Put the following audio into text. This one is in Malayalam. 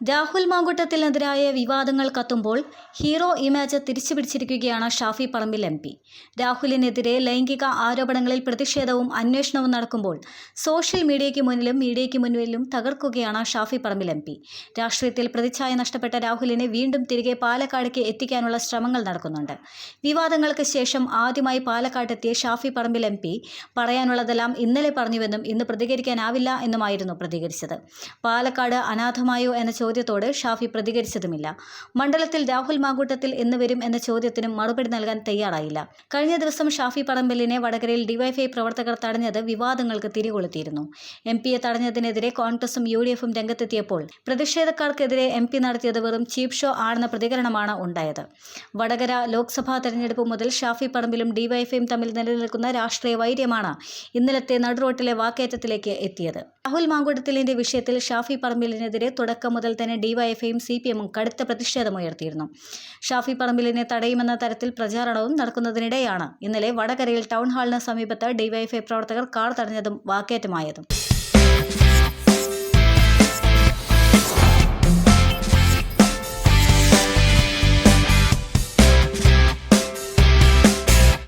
രാഹുൽ മാങ്കുട്ടത്തിനെതിരായ വിവാദങ്ങൾ കത്തുമ്പോൾ ഹീറോ ഇമേജ് തിരിച്ചു പിടിച്ചിരിക്കുകയാണ് ഷാഫി പറമ്പിൽ എം പി. രാഹുലിനെതിരെ ലൈംഗിക ആരോപണങ്ങളിൽ പ്രതിഷേധവും അന്വേഷണവും നടക്കുമ്പോൾ സോഷ്യൽ മീഡിയയ്ക്ക് മുന്നിലും മീഡിയയ്ക്ക് മുന്നിലും തകർക്കുകയാണ് ഷാഫി പറമ്പിൽ എം പി. രാഷ്ട്രീയത്തിൽ പ്രതിച്ഛായ നഷ്ടപ്പെട്ട രാഹുലിനെ വീണ്ടും തിരികെ പാലക്കാടേക്ക് എത്തിക്കാനുള്ള ശ്രമങ്ങൾ നടക്കുന്നുണ്ട്. വിവാദങ്ങൾക്ക് ശേഷം ആദ്യമായി പാലക്കാട്ടെത്തിയ ഷാഫി പറമ്പിൽ എം പി പറയാനുള്ളതെല്ലാം ഇന്നലെ പറഞ്ഞുവെന്നും ഇന്ന് പ്രതികരിക്കാനാവില്ല എന്നുമായിരുന്നു പ്രതികരിച്ചത്. പാലക്കാട് അനാഥമായോ എന്ന ചോദ്യത്തോട് ഷാഫി പ്രതികരിച്ചതുമില്ല. മണ്ഡലത്തിൽ രാഹുൽ മാങ്കൂട്ടത്തിൽ എന്ന് വരും എന്ന ചോദ്യത്തിനും മറുപടി നൽകാൻ തയ്യാറായില്ല. കഴിഞ്ഞ ദിവസം ഷാഫി പറമ്പലിനെ വടകരയിൽ ഡിവൈഫൈ പ്രവർത്തകർ തടഞ്ഞത് വിവാദങ്ങൾക്ക് തിരികൊളുത്തിയിരുന്നു. എം പിയെ തടഞ്ഞതിനെതിരെ കോൺഗ്രസും യു ഡി എഫും രംഗത്തെത്തിയപ്പോൾ പ്രതിഷേധക്കാർക്കെതിരെ എം പി നടത്തിയത് വെറും ചീപ്പ് ഷോ ആണെന്ന പ്രതികരണമാണ് ഉണ്ടായത്. വടകര ലോക്സഭാ തെരഞ്ഞെടുപ്പ് മുതൽ ഷാഫി പറമ്പിലും ഡിവൈഫൈയും തമ്മിൽ നിലനിൽക്കുന്ന രാഷ്ട്രീയ വൈര്യമാണ് ഇന്നലത്തെ നടുറോട്ടിലെ വാക്കേറ്റത്തിലേക്ക് എത്തിയത്. രാഹുൽ മാങ്കൂട്ടത്തിലിന്റെ വിഷയത്തിൽ ഷാഫി പറമ്പിലിനെതിരെ തുടക്കം മുതൽ തന്നെ ഡിവൈഎഫ്ഐയും സി പി എമ്മും കടുത്ത പ്രതിഷേധമുയർത്തിയിരുന്നു ഷാഫി പറമ്പിലിനെ തടയുമെന്ന തരത്തിൽ പ്രചാരണവും നടക്കുന്നതിനിടെയാണ് ഇന്നലെ വടകരയിൽ ടൗൺ ഹാളിന് സമീപത്ത് ഡിവൈഎഫ്ഐ പ്രവർത്തകർ കാർ തടഞ്ഞതും വാക്കേറ്റമായതും.